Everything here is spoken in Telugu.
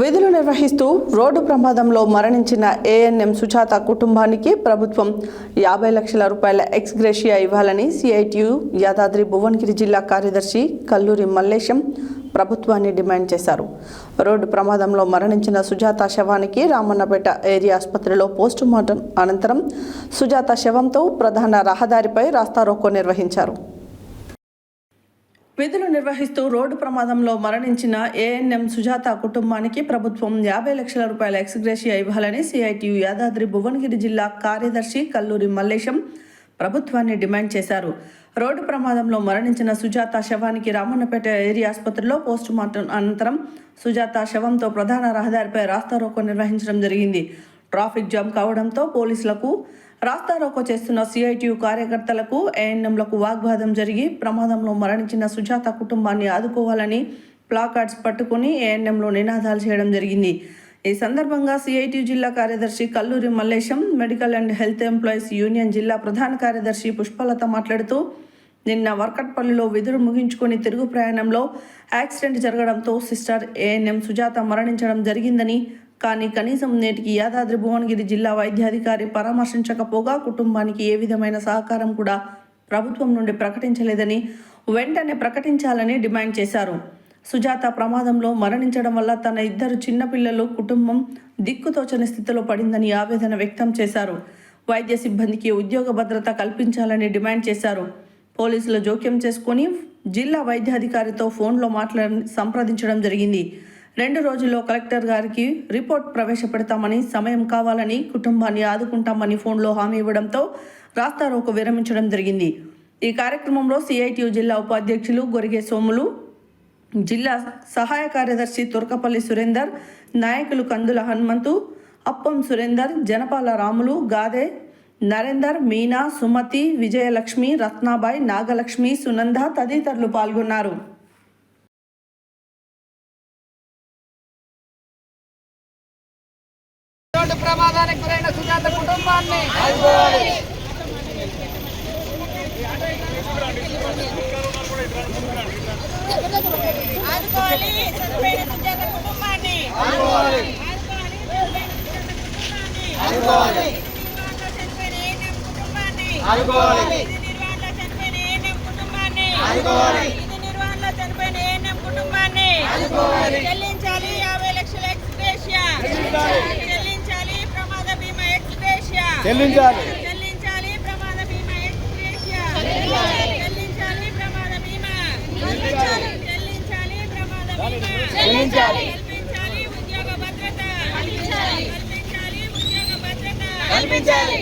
విధులు నిర్వహిస్తూ రోడ్డు ప్రమాదంలో మరణించిన ఏఎన్ఎం సుజాత కుటుంబానికి ప్రభుత్వం యాభై లక్షల రూపాయల ఎక్స్గ్రేషియా ఇవ్వాలని సిఐటియు యాదాద్రి భువనగిరి జిల్లా కార్యదర్శి కల్లూరి మల్లేశం ప్రభుత్వాన్ని డిమాండ్ చేశారు. రోడ్డు ప్రమాదంలో మరణించిన సుజాత శవానికి రామన్నపేట ఏరియా ఆసుపత్రిలో పోస్టుమార్టం అనంతరం సుజాత శవంతో ప్రధాన రహదారిపై రాస్తారోకో నిర్వహించారు. విధులు నిర్వహిస్తూ రోడ్డు ప్రమాదంలో మరణించిన ఏఎన్ఎం సుజాత కుటుంబానికి ప్రభుత్వం యాభై లక్షల రూపాయల ఎక్స్గ్రేషియా ఇవ్వాలని సిఐటియు యాదాద్రి భువనగిరి జిల్లా కార్యదర్శి కల్లూరి మల్లేశం ప్రభుత్వాన్ని డిమాండ్ చేశారు. రోడ్డు ప్రమాదంలో మరణించిన సుజాత శవానికి రామన్నపేట ఏరియా ఆసుపత్రిలో పోస్టుమార్టం అనంతరం సుజాత శవంతో ప్రధాన రహదారిపై రాస్తారోకో నిర్వహించడం జరిగింది. ట్రాఫిక్ జామ్ కావడంతో పోలీసులకు రాస్తారోకో చేస్తున్న సిఐటియు కార్యకర్తలకు ఏఎన్ఎంలకు వాగ్వాదం జరిగి ప్రమాదంలో మరణించిన సుజాత కుటుంబాన్ని ఆదుకోవాలని ప్లాకార్డ్స్ పట్టుకుని ఏఎన్ఎంలో నినాదాలు చేయడం జరిగింది. ఈ సందర్భంగా సిఐటియు జిల్లా కార్యదర్శి Kalluri Mallesham medical and health employees union జిల్లా ప్రధాన కార్యదర్శి పుష్పలత మాట్లాడుతూ నిన్న వర్కట్పల్లిలో విధులు ముగించుకొని తిరుగు ప్రయాణంలో యాక్సిడెంట్ జరగడంతో సిస్టర్ ఏఎన్ఎం సుజాత మరణించడం జరిగిందని కానీ కనీసం నేటికి యాదాద్రి భువనగిరి జిల్లా వైద్యాధికారి పరామర్శించకపోగా కుటుంబానికి ఏ విధమైన సహకారం కూడా ప్రభుత్వం నుండి ప్రకటించలేదని వెంటనే ప్రకటించాలని డిమాండ్ చేశారు. సుజాత ప్రమాదంలో మరణించడం వల్ల తన ఇద్దరు చిన్నపిల్లలు కుటుంబం దిక్కుతోచని స్థితిలో పడిందని ఆవేదన వ్యక్తం చేశారు. వైద్య సిబ్బందికి ఉద్యోగ భద్రత కల్పించాలని డిమాండ్ చేశారు. పోలీసులు జోక్యం చేసుకుని జిల్లా వైద్యాధికారితో ఫోన్లో మాట్లాడి సంప్రదించడం జరిగింది. రెండు రోజుల్లో కలెక్టర్ గారికి రిపోర్ట్ ప్రవేశపెడతామని సమయం కావాలని కుటుంబాన్ని ఆదుకుంటామని ఫోన్లో హామీ ఇవ్వడంతో రాస్తారోకు విరమించడం జరిగింది. ఈ కార్యక్రమంలో సిఐటియు జిల్లా ఉపాధ్యక్షులు గొరిగే సోములు జిల్లా సహాయ కార్యదర్శి తుర్కపల్లి సురేందర్ నాయకులు కందుల హనుమంతు అప్పం సురేందర్ జనపాల రాములు గాదే నరేందర్ మీనా సుమతి విజయలక్ష్మి రత్నాబాయ్ నాగలక్ష్మి సునంద తదితరులు పాల్గొన్నారు. రోడ్డు ప్రమాదానికి గురైన సుజాత కుటుంబాన్ని ఆదుకోవాలి. చనిపోయిన సుజాత కుటుంబాన్ని. ఆదుకోవాలి. చనిపోయిన ఏఎన్ఎం కుటుంబాన్ని. ఆదుకోవాలి. ఇది నిర్వహణలో చనిపోయిన ఏఎన్ఎం కుటుంబాన్ని. ఆదుకోవాలి. చెల్లించాలి యాభై లక్షల ఎక్స్ప్రెషియా చెల్లించాలి. చెల్లించాలి ప్రమాద బీమా ఎక్స్ప్రెషియా చెల్లించాలి ప్రమాద బీమా. చెల్లించాలి. ప్రమాద బీమా. చెల్లించాలి. కల్పించాలి ఉద్యోగ భద్రత. కల్పించాలి ఉద్యోగ భద్రత. కల్పించాలి.